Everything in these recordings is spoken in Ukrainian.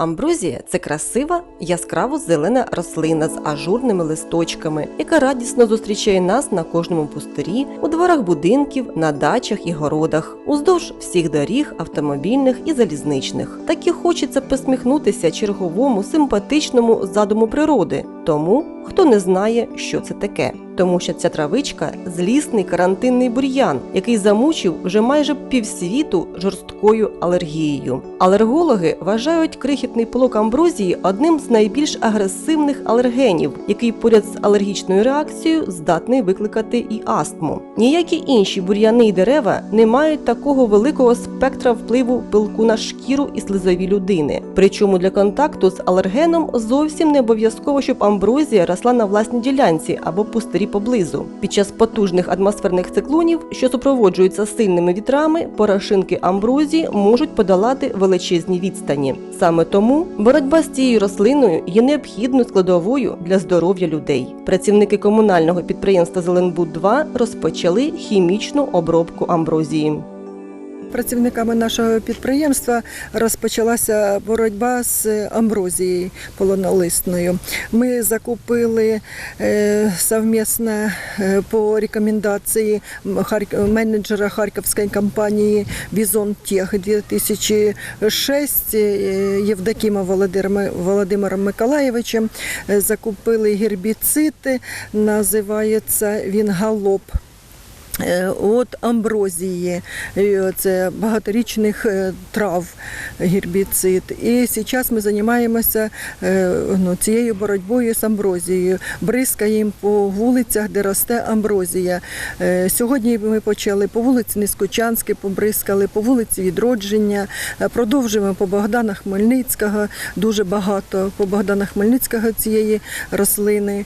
Амброзія це красива, яскраво зелена рослина з ажурними листочками, яка радісно зустрічає нас на кожному пустирі, у дворах будинків, на дачах і городах, уздовж всіх доріг, автомобільних і залізничних. Так і хочеться посміхнутися черговому симпатичному задуму природи, тому хто не знає, що це таке. Тому що ця травичка злісний карантинний бур'ян, який замучив вже майже півсвіту жорсткою алергією. Алергологи вважають крихітний пилок амброзії одним з найбільш агресивних алергенів, який поряд з алергічною реакцією здатний викликати і астму. Ніякі інші бур'яни й дерева не мають такого великого спектра впливу пилку на шкіру і слизові людини. Причому для контакту з алергеном зовсім не обов'язково, щоб амброзія росла на власній ділянці або пустирі поблизу. Під час потужних атмосферних циклонів, що супроводжуються сильними вітрами, порошинки амброзії можуть подолати величезні відстані. Саме тому боротьба з цією рослиною є необхідною складовою для здоров'я людей. Працівники комунального підприємства Зеленбуд 2 розпочали хімічну обробку амброзії. Працівниками нашого підприємства розпочалася боротьба з амброзією полонолисною. Ми закупили е, совмісно е, по рекомендації менеджера харківської компанії Бізон Тех 2006 е, Євдокіма Володимиром Миколаєвичем. Закупили гербіцид, називається він галоп. Е, От амброзії, е, це багаторічних е, трав гербіцид. І зараз ми займаємося ну, цією боротьбою з амброзією. Бризкаємо по вулицях, де росте амброзія. Сьогодні ми почали по вулиці Нескучанській, побризкали, по вулиці Відродження, продовжуємо по Богдана Хмельницького, дуже багато по Богдана Хмельницького цієї рослини,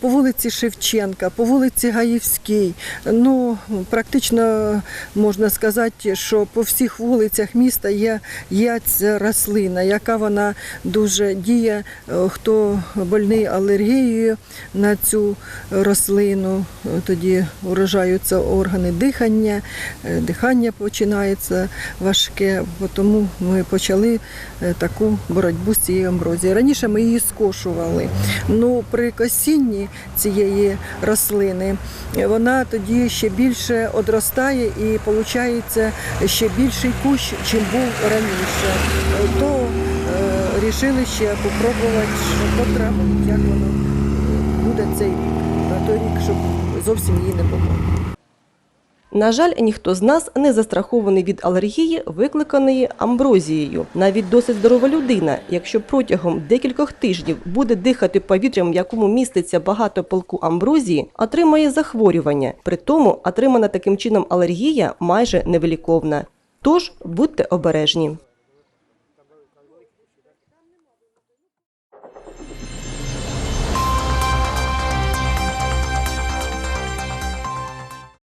по вулиці Шевченка, по вулиці Гаївській. Ну, практично можна сказати, що по всіх вулицях міста є, є ця рослина, яка вона дуже діє, е, хто больний алергією на цю рослину, е, тоді уражаються органи дихання, е, дихання починається важке, тому ми почали таку боротьбу з цією амброзією. Раніше ми її скошували. Ну, при косінні цієї рослини вона тоді ще більше одростає і виходить ще більший кущ, чим був раніше. Е, То вирішили ще спробувати, що потрапить, як воно буде цей рік, рік, щоб зовсім її не було. На жаль, ніхто з нас не застрахований від алергії, викликаної амброзією. Навіть досить здорова людина, якщо протягом декількох тижнів буде дихати повітрям, в якому міститься багато полку амброзії, отримає захворювання. Притому отримана таким чином алергія майже невиліковна. Тож будьте обережні.